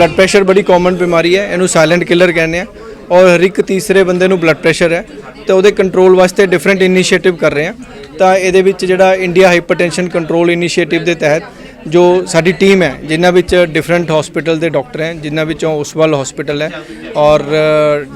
Blood pressure ਬੜੀ common ਬਿਮਾਰੀ ਹੈ, ਇਹਨੂੰ ਸਾਇਲੈਂਟ ਕਿਲਰ ਕਹਿੰਦੇ ਆ। ਔਰ ਹਰ ਇੱਕ ਤੀਸਰੇ ਬੰਦੇ ਨੂੰ ਬਲੱਡ ਪ੍ਰੈਸ਼ਰ ਹੈ, ਤੇ ਉਹਦੇ ਕੰਟਰੋਲ ਵਾਸਤੇ ਡਿਫਰੈਂਟ ਇਨੀਸ਼ੀਏਟਿਵ ਕਰ ਰਹੇ ਆ। ਤਾਂ ਇਹਦੇ ਵਿੱਚ ਜਿਹੜਾ ਇੰਡੀਆ ਹਾਈਪਰਟੈਂਸ਼ਨ ਕੰਟਰੋਲ ਇਨੀਸ਼ੀਏਟਿਵ ਦੇ ਤਹਿਤ ਜੋ ਸਾਡੀ ਟੀਮ ਹੈ, ਜਿਨ੍ਹਾਂ ਵਿੱਚ ਡਿਫਰੈਂਟ ਹਸਪੀਟਲ ਦੇ ਡਾਕਟਰ ਹੈ, ਜਿਨ੍ਹਾਂ ਵਿੱਚੋਂ ਉਸਵਾਲ ਹਸਪੀਟਲ ਹੈ ਔਰ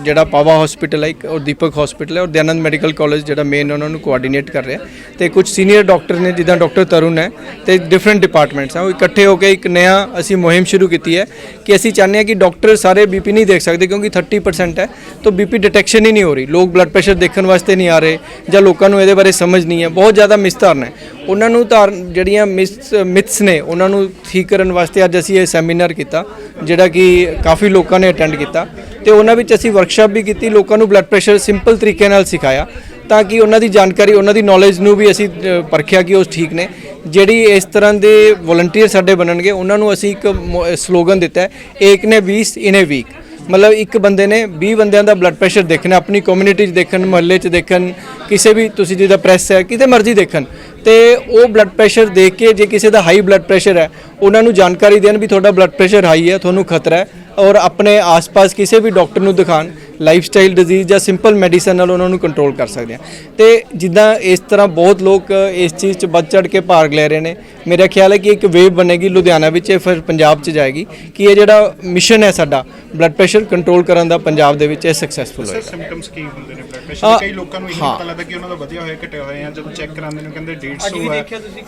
ਜਿਹੜਾ ਪਾਵਾ ਹਸਪੀਟਲ ਹੈ, ਇੱਕ ਔਰ ਦੀਪਕ ਹਸਪੀਟਲ ਹੈ ਔਰ ਦਿਆਨੰਦ ਮੈਡੀਕਲ ਕਾਲਜ ਜਿਹੜਾ ਮੇਨ ਉਹਨਾਂ ਨੂੰ ਕੋਆਰਡੀਨੇਟ ਕਰ ਰਿਹਾ ਤੇ ਕੁਝ ਸੀਨੀਅਰ ਡਾਕਟਰ ਨੇ, ਜਿੱਦਾਂ ਡਾਕਟਰ ਤਰੁਣ ਹੈ, ਤੇ ਡਿਫਰੈਂਟ ਡਿਪਾਰਟਮੈਂਟਸ ਆ ਉਹ ਇਕੱਠੇ ਹੋ ਕੇ ਇੱਕ ਨया ਅਸੀਂ ਮੁਹਿੰਮ ਸ਼ੁਰੂ ਕੀਤੀ ਹੈ ਕਿ ਅਸੀਂ ਚਾਹੁੰਦੇ ਹਾਂ ਕਿ ਡਾਕਟਰ ਸਾਰੇ ਬੀਪੀ ਨਹੀਂ ਦੇਖ ਸਕਦੇ ਕਿਉਂਕਿ 30% ਹੈ, ਤਾਂ ਬੀਪੀ ਡਿਟੈਕਸ਼ਨ ਹੀ ਨਹੀਂ ਹੋ ਰਹੀ। ਲੋਕ ਬਲੱਡ ਪ੍ਰੈਸ਼ਰ ਦੇਖਣ ਵਾਸਤੇ ਨਹੀਂ ਆ ਰਹੇ ਜਾਂ ਲੋਕਾਂ ਨੂੰ ਇਹਦੇ ਬਾਰੇ ਸਮਝ ਨਹੀਂ ਹੈ। ਬਹੁਤ ਜ਼ਿਆਦਾ ਮਿਸਧਾਰਨ ਹੈ। ਉਹਨਾਂ ਨੂੰ ਧਾਰ ਜਿਹੜੀਆਂ ਮਿਥਸ ਨੇ, ਉਹਨਾਂ ਨੂੰ ਠੀਕ ਕਰਨ ਵਾਸਤੇ ਅੱਜ ਅਸੀਂ ਇਹ ਸੈਮੀਨਾਰ ਕੀਤਾ, ਜਿਹੜਾ ਕਿ ਕਾਫੀ ਲੋਕਾਂ ਨੇ ਅਟੈਂਡ ਕੀਤਾ ਤੇ ਉਹਨਾਂ ਵਿੱਚ ਅਸੀਂ ਵਰਕਸ਼ਾਪ ਵੀ ਕੀਤੀ, ਲੋਕਾਂ ਨੂੰ ਬਲੱਡ ਪ੍ਰੈਸ਼ਰ ਸਿੰਪਲ ਤਰੀਕੇ ਨਾਲ ਸਿਖਾਇਆ ਤਾਂ ਕਿ ਉਹਨਾਂ ਦੀ ਜਾਣਕਾਰੀ, ਉਹਨਾਂ ਦੀ ਨੌਲੇਜ ਨੂੰ ਵੀ ਅਸੀਂ ਪਰਖਿਆ ਕਿ ਉਹ ਠੀਕ ਨੇ। ਜਿਹੜੀ ਇਸ ਤਰ੍ਹਾਂ ਦੇ ਵੋਲੰਟੀਅਰ ਸਾਡੇ ਬਣਨਗੇ, ਉਹਨਾਂ ਨੂੰ ਅਸੀਂ ਇੱਕ ਸਲੋਗਨ ਦਿੱਤਾ ਹੈ, ਏਕ ਨੇ 20 ਇਨੇ ਵੀਕ ਮਤਲਬ ਇੱਕ ਬੰਦੇ ਨੇ 20 ਬੰਦਿਆਂ ਦਾ ਬਲੱਡ ਪ੍ਰੈਸ਼ਰ ਦੇਖਣਾ, ਆਪਣੀ ਕਮਿਊਨਿਟੀ 'ਚ ਦੇਖਣ, ਮੁਹੱਲੇ 'ਚ ਦੇਖਣ, ਕਿਸੇ ਵੀ ਤੁਸੀਂ ਜਿਹਦਾ ਪ੍ਰੈਸ ਹੈ, ਕਿਤੇ ਮਰਜ਼ੀ ਦੇਖਣ। ਤੇ ਉਹ ਬਲੱਡ ਪ੍ਰੈਸ਼ਰ ਦੇਖ ਕੇ ਜੇ ਕਿਸੇ ਦਾ ਹਾਈ ਬਲੱਡ ਪ੍ਰੈਸ਼ਰ ਹੈ, ਉਹਨਾਂ ਨੂੰ ਜਾਣਕਾਰੀ ਦੇਣ ਵੀ ਤੁਹਾਡਾ ਬਲੱਡ ਪ੍ਰੈਸ਼ਰ ਹਾਈ ਹੈ, ਤੁਹਾਨੂੰ ਖਤਰਾ ਹੈ ਔਰ ਆਪਣੇ ਆਸ-ਪਾਸ ਕਿਸੇ ਵੀ ਡਾਕਟਰ ਨੂੰ ਦਿਖਾਣ ਲਾਈਫਸਟਾਈਲ ਡਿਜ਼ੀਜ਼ ਜਾਂ ਸਿੰਪਲ ਮੈਡੀਸਨ ਨਾਲ ਉਹਨਾਂ ਨੂੰ ਕੰਟਰੋਲ ਕਰ ਸਕਦੇ ਆ ਤੇ ਜਿੱਦਾਂ ਇਸ ਤਰ੍ਹਾਂ ਬਹੁਤ ਲੋਕ ਇਸ ਚੀਜ਼ 'ਚ ਵੱਧ ਚੜ ਕੇ ਭਾਗ ਲੈ ਰਹੇ ਨੇ। ਮੇਰਾ ਖਿਆਲ ਹੈ ਕਿ ਇੱਕ ਵੇਵ ਬਣੇਗੀ ਲੁਧਿਆਣਾ ਵਿੱਚ ਇਹ ਫਿਰ ਪੰਜਾਬ 'ਚ ਜਾਏਗੀ ਕਿ ਇਹ ਜਿਹੜਾ ਮਿਸ਼ਨ ਹੈ ਸਾਡਾ ਬਲੱਡ ਪ੍ਰੈਸ਼ਰ ਕੰਟਰੋਲ ਕਰਨ ਦਾ ਪੰਜਾਬ ਦੇ ਵਿੱਚ ਇਹ ਸਕਸੈਸਫੁਲ ਸਰ ਹੋਏਗਾ ਸਿੰਪਟਮਸ ਕੀ ਹੁੰਦੇ ਨੇ ਬਲੱਡ ਹਾਂ, ਪ੍ਰੈਸ਼ਰ ਕਈ ਲੋਕਾਂ ਨੂੰ ਇਹ ਹਾਂ। ਪਤਾ ਲੱਗਦਾ ਕਿ ਉਹਨਾਂ ਦਾ ਵਧਿਆ ਹੋਇਆ ਘਟਿਆ ਹੋਇਆ ਜਦੋਂ ਚੈੱਕ ਕਰਾਉਂਦੇ ਨੇ ਕਹਿੰਦੇ 150 ਹੈ।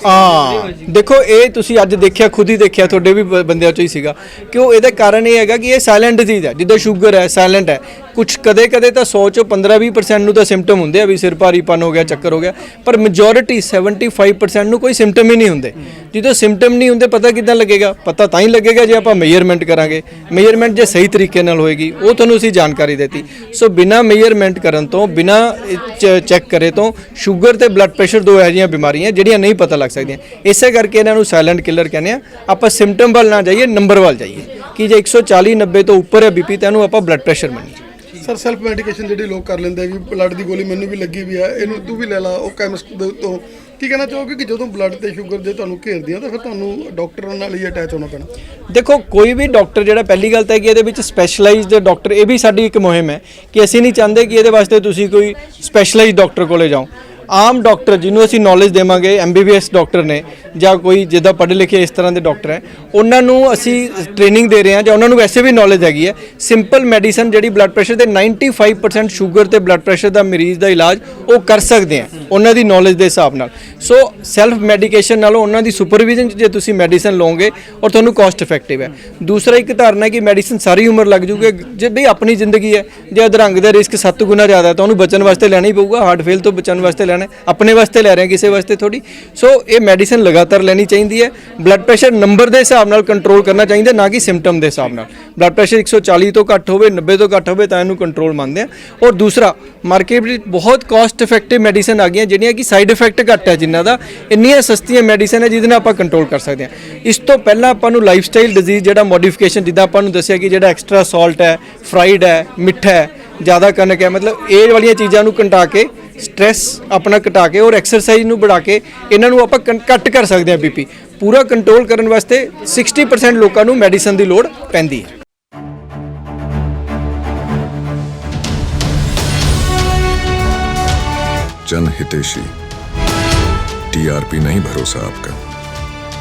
ਹਾਂ। ਦੇਖੋ ਇਹ ਤੁਸੀਂ ਅੱਜ ਦੇਖਿਆ ਖੁਦ ਹੀ ਦੇਖਿਆ ਤੁਹਾਡੇ ਵੀ ਬ- ਬੰਦਿਆਂ ਚੋਂ ਹੀ ਸੀਗਾ। ਕਿ ਉਹ ਇਹਦਾ ਕਾਰਨ ਇਹ ਹੈਗਾ ਕਿ ਇਹ ਸਾਇਲੈਂਟ ਡਿਜ਼ੀਜ਼ ਹੈ। ਜਿੱਦਾਂ ਸ਼ੂਗਰ ਹੈ ਸਾਇਲੈਂਟ ਹੈ। ਕੁਝ ਕਦੇ ਕਦੇ ਤਾਂ 100 ਚੋਂ 15-20% ਨੂੰ ਤਾਂ ਸਿੰਪਟਮ ਹੁੰਦੇ ਆ ਵੀ ਸਿਰ ਭਾਰੀਪਨ ਹੋ ਗਿਆ, ਚੱਕਰ ਹੋ ਗਿਆ। ਪਰ ਮੈਜੋਰਿਟੀ 75% ਨੂੰ ਕੋਈ ਸਿੰਪਟਮ ਹੀ ਨਹੀਂ ਹੁੰਦੇ। ਜਦੋਂ ਸਿੰਪਟਮ ਨਹੀਂ ਹੁੰਦੇ, ਪਤਾ ਕਿੱਦਾਂ ਲੱਗੇਗਾ? ਪਤਾ ਤਾਂ ਹੀ ਲੱਗੇਗਾ ਜੇ ਆਪਾਂ ਮੇਜਰਮੈਂਟ ਕਰਾਂਗੇ। ਮੇਜਰਮੈਂਟ ਜੇ ਸਹੀ ਤਰੀਕੇ ਨਾਲ ਹੋਏਗੀ, ਉਹ ਤੁਹਾਨੂੰ ਅਸੀਂ ਜਾਣਕਾਰੀ ਦਿੱਤੀ। ਸੋ ਬਿਨਾ ਮੇਜਰਮੈਂਟ ਕਰਨ ਤੋਂ, ਬਿਨਾ ਚੈੱਕ ਕਰੇ ਤੋਂ ਸ਼ੂਗਰ ਤੇ ਬਲੱਡ ਪ੍ਰੈਸ਼ਰ ਦੋ ਇਹੋ ਜਿਹੀਆਂ ਬਿਮਾਰੀਆਂ ਜਿਹੜੀਆਂ ਨਹੀਂ ਪਤਾ ਲੱਗ ਸਕਦੀਆਂ। ਇਸੇ ਕਰਕੇ ਇਹਨਾਂ ਨੂੰ ਸਾਇਲੈਂਟ ਕਿਲਰ ਕਹਿੰਦੇ ਆ। ਆਪਾਂ ਸਿੰਪਟਮ ਵੱਲ ਨਾ ਜਾਈਏ ਨੰਬਰ ਵੱਲ ਜਾਈਏ। ਕਿ ਜੇ 140 90 ਤੋਂ ਉੱਪਰ ਹੈ ਬੀਪੀ, ਤਾਂ ਇਹਨੂੰ ਆਪਾਂ ਬਲੱਡ ਪ੍ਰੈਸ਼ਰ ਮੰਨੀਏ। ਸਰ ਸੈਲਫ ਮੈਡੀਕੇਸ਼ਨ ਜਿਹੜੀ ਲੋਕ ਕਰ ਲੈਂਦੇ ਵੀ ਬਲੱਡ ਦੀ ਗੋਲੀ ਮੈਨੂੰ ਵੀ ਲੱਗੀ ਵੀ ਆ, ਇਹਨੂੰ ਤੂੰ ਵੀ ਲੈ ਲਾ, ਉਹ ਕੈਮਿਸਟ ਦੇ ਤੋਂ ਕੀ ਕਹਿਣਾ ਚਾਹੋਗੇ ਕਿ ਜਦੋਂ ਬਲੱਡ ਤੇ ਸ਼ੂਗਰ ਜੇ ਤੁਹਾਨੂੰ ਘੇਰਦੀ ਘੇਰਦੀਆਂ ਤਾਂ ਫਿਰ ਤੁਹਾਨੂੰ ਡਾਕਟਰ ਨਾਲ ਹੀ ਅਟੈਚ ਹੋਣਾ ਪੈਣਾ? ਦੇਖੋ, ਕੋਈ ਵੀ ਡਾਕਟਰ ਜਿਹੜਾ ਪਹਿਲੀ ਗੱਲ ਤਾਂ ਹੈ ਕਿ ਇਹਦੇ ਵਿੱਚ ਸਪੈਸ਼ਲਾਈਜ਼ਡ ਡਾਕਟਰ ਇਹ ਵੀ ਸਾਡੀ ਇੱਕ ਮੁਹਿੰਮ ਹੈ ਕਿ ਅਸੀਂ ਨਹੀਂ ਚਾਹੁੰਦੇ ਕਿ ਇਹਦੇ ਵਾਸਤੇ ਤੁਸੀਂ ਕੋਈ ਸਪੈਸ਼ਲਾਈਜ਼ਡ ਡਾਕਟਰ ਕੋਲੇ ਜਾਓ। ਆਮ ਡਾਕਟਰ ਜਿਹਨੂੰ ਅਸੀਂ ਨੌਲੇਜ ਦੇਵਾਂਗੇ ਐਮਬੀਬੀਐਸ ਡਾਕਟਰ ਨੇ, ਜਾਂ ਕੋਈ ਜਿੱਦਾਂ ਪੜ੍ਹੇ ਲਿਖੇ ਇਸ ਤਰ੍ਹਾਂ ਦੇ ਡਾਕਟਰ ਹੈ, ਉਹਨਾਂ ਨੂੰ ਅਸੀਂ ਟ੍ਰੇਨਿੰਗ ਦੇ ਰਹੇ ਹਾਂ, ਜਾਂ ਉਹਨਾਂ ਨੂੰ ਵੈਸੇ ਵੀ ਨੌਲੇਜ ਹੈਗੀ ਹੈ। ਸਿੰਪਲ ਮੈਡੀਸਨ ਜਿਹੜੀ ਬਲੱਡ ਪ੍ਰੈਸ਼ਰ ਦੇ 95% ਸ਼ੂਗਰ ਤੇ ਬਲੱਡ ਪ੍ਰੈਸ਼ਰ ਦਾ ਮਰੀਜ਼ ਦਾ ਇਲਾਜ ਉਹ ਕਰ ਸਕਦੇ ਆ ਉਹਨਾਂ ਦੀ ਨੌਲੇਜ ਦੇ ਹਿਸਾਬ ਨਾਲ। ਸੋ ਸੈਲਫ ਮੈਡੀਕੇਸ਼ਨ ਨਾਲੋਂ ਉਹਨਾਂ ਦੀ ਸੁਪਰਵਿਜ਼ਨ 'ਚ ਜੇ ਤੁਸੀਂ ਮੈਡੀਸਨ ਲਓਗੇ, ਔਰ ਤੁਹਾਨੂੰ ਕਾਸਟ ਇਫੈਕਟਿਵ ਹੈ। ਦੂਸਰਾ ਇੱਕ ਧਾਰਨਾ ਕਿ ਮੈਡੀਸਨ ਸਾਰੀ ਉਮਰ ਲੱਗ ਜੂਗੀ, ਜੇ ਬਈ ਆਪਣੀ ਜ਼ਿੰਦਗੀ ਹੈ, ਜੇ ਅਧਰੰਗ ਦਾ ਰਿਸਕ 7 ਗੁਣਾ ਜ਼ਿਆਦਾ ਹੈ, ਤਾਂ ਉਹਨੂੰ ਬਚਣ ਵਾਸਤੇ ਲੈਣਾ ਹੀ ਪਊਗਾ ਹਾਰਟ ਫੇਲ ਤੋਂ ਬਚਣ ਵਾਸਤੇ ਲੈਣਾ ਆਪਣੇ ਵਾਸਤੇ ਲੈ ਰਹੇ ਹਾਂ, ਕਿਸੇ ਵਾਸਤੇ ਥੋੜੀ ਸੋ ਇਹ ਮੈਡੀਸਨ ਲਗਾਤਾਰ ਲੈਣੀ ਚਾਹੀਦੀ ਹੈ। ਬਲੱਡ ਪ੍ਰੈਸ਼ਰ ਨੰਬਰ ਦੇ ਹਿਸਾਬ ਨਾਲ ਕੰਟਰੋਲ ਕਰਨਾ ਚਾਹੀਦਾ, ਨਾ ਕਿ ਸਿੰਪਟਮ ਦੇ ਹਿਸਾਬ ਨਾਲ। ਬਲੱਡ ਪ੍ਰੈਸ਼ਰ 140 ਤੋਂ ਘੱਟ ਹੋਵੇ 90 ਤੋਂ ਘੱਟ ਹੋਵੇ, ਤਾਂ ਇਹਨੂੰ ਕੰਟਰੋਲ ਮੰਨਦੇ ਆ ਔਰ ਦੂਸਰਾ ਮਾਰਕੀਟ ਵਿੱਚ ਬਹੁਤ ਕਾਸਟ ਇਫੈਕਟਿਵ ਮੈਡੀਸਨ ਆ ਗਈਆਂ, ਜਿਹੜੀਆਂ ਕਿ ਸਾਈਡ ਇਫੈਕਟ ਘੱਟ ਹੈ ਜਿਨ੍ਹਾਂ ਦਾ। ਇੰਨੀਆਂ ਸਸਤੀਆਂ ਮੈਡੀਸਨ ਹੈ ਜਿਹਦੇ ਨਾਲ ਆਪਾਂ ਕੰਟਰੋਲ ਕਰ ਸਕਦੇ ਹਾਂ। ਇਸ ਤੋਂ ਪਹਿਲਾਂ ਆਪਾਂ ਨੂੰ ਲਾਈਫ ਸਟਾਈਲ ਡਿਜ਼ੀਜ਼ ਜਿਹੜਾ ਮੋਡੀਫਿਕੇਸ਼ਨ ਜਿੱਦਾਂ ਆਪਾਂ ਨੂੰ ਦੱਸਿਆ ਕਿ ਜਿਹੜਾ ਐਕਸਟਰਾ ਸਾਲਟ ਹੈ ਫਰਾਈਡ ਹੈ, ਮਿੱਠਾ ਹੈ, ਜ਼ਿਆਦਾ ਕਣਕ ਹੈ, ਮਤਲਬ ਇਹ ਵਾਲੀਆਂ ਚੀਜ਼ਾਂ ਨੂੰ ਘਟਾ ਕੇ ਸਟ੍ਰੈਸ ਆਪਣਾ ਘਟਾ ਕੇ ਔਰ ਐਕਸਰਸਾਈਜ਼ ਨੂੰ बढ़ा ਕੇ ਇਹਨਾਂ ਨੂੰ ਆਪਾਂ ਕੰ- ਘੱਟ ਕਰ ਸਕਦੇ ਹਾਂ ਬੀਪੀ ਪੂਰਾ ਕੰਟਰੋਲ ਕਰਨ ਵਾਸਤੇ 60% ਲੋਕਾਂ ਨੂੰ ਮੈਡੀਸਨ ਦੀ ਲੋੜ ਪੈਂਦੀ ਹੈ जन हितेशी टीआरपी नहीं भरोसा आपका